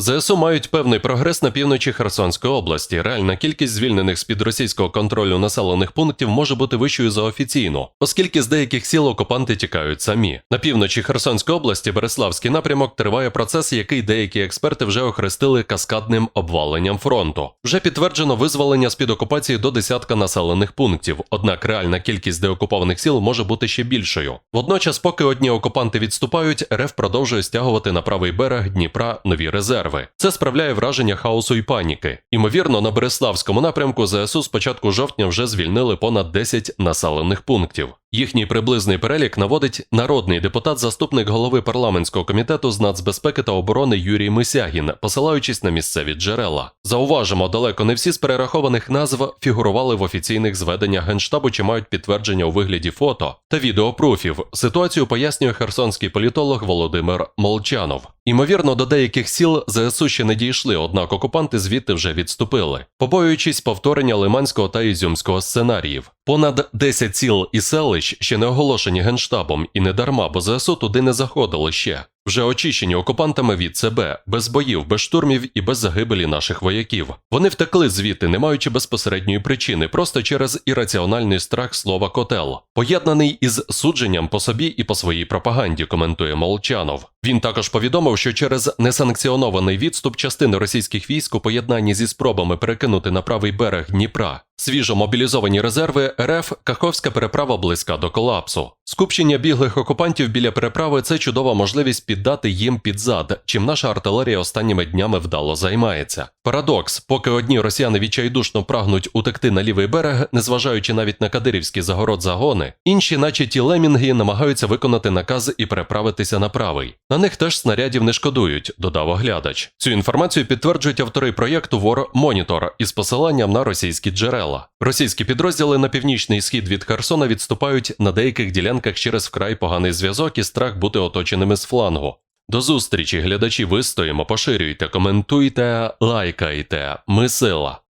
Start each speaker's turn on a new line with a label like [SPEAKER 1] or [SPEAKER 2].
[SPEAKER 1] ЗСУ мають певний прогрес на півночі Херсонської області. Реальна кількість звільнених з-під російського контролю населених пунктів може бути вищою за офіційну, оскільки з деяких сіл окупанти тікають самі. На півночі Херсонської області Береславський напрямок триває процес, який деякі експерти вже охрестили каскадним обваленням фронту. Вже підтверджено визволення з-під окупації до десятка населених пунктів. Однак реальна кількість деокупованих сіл може бути ще більшою. Водночас, поки одні окупанти відступають, РФ продовжує стягувати на правий берег Дніпра нові резерви. Це справляє враження хаосу і паніки. Імовірно, на Береславському напрямку ЗСУ з початку жовтня вже звільнили понад 10 населених пунктів. Їхній приблизний перелік наводить народний депутат, заступник голови парламентського комітету з нацбезпеки та оборони Юрій Мисягін, посилаючись на місцеві джерела. Зауважимо, далеко не всі з перерахованих назв фігурували в офіційних зведеннях генштабу чи мають підтвердження у вигляді фото та відеопруфів. Ситуацію пояснює херсонський політолог Володимир Молчанов. Імовірно, до деяких сіл ЗСУ ще не дійшли, однак окупанти звідти вже відступили, побоюючись повторення лиманського та ізюмського сценаріїв. Понад 10 сіл і селищ ще не оголошені генштабом, і не дарма, бо ЗСУ туди не заходили ще. Вже очищені окупантами від себе, без боїв, без штурмів і без загибелі наших вояків. Вони втекли звідти, не маючи безпосередньої причини, просто через ірраціональний страх слова котел, поєднаний із судженням по собі і по своїй пропаганді, коментує Молчанов. Він також повідомив, що через несанкціонований відступ частини російських військ у поєднанні зі спробами перекинути на правий берег Дніпра свіжо мобілізовані резерви РФ Каховська переправа близька до колапсу. Скупчення біглих окупантів біля переправи це чудова можливість піддати їм під зад, чим наша артилерія останніми днями вдало займається. Парадокс, поки одні росіяни відчайдушно прагнуть утекти на лівий берег, незважаючи навіть на кадирівські загород загони, інші, наче ті лемінги, намагаються виконати наказ і переправитися на правий. На них теж снарядів не шкодують, додав оглядач. Цю інформацію підтверджують автори проєкту Вор Монітор із посиланням на російські джерела. Російські підрозділи на північний схід від Херсона відступають на деяких ділянках через вкрай поганий зв'язок і страх бути оточеними з флангу. До зустрічі, глядачі, вистоїмо, поширюйте, коментуйте, лайкайте. Ми сила.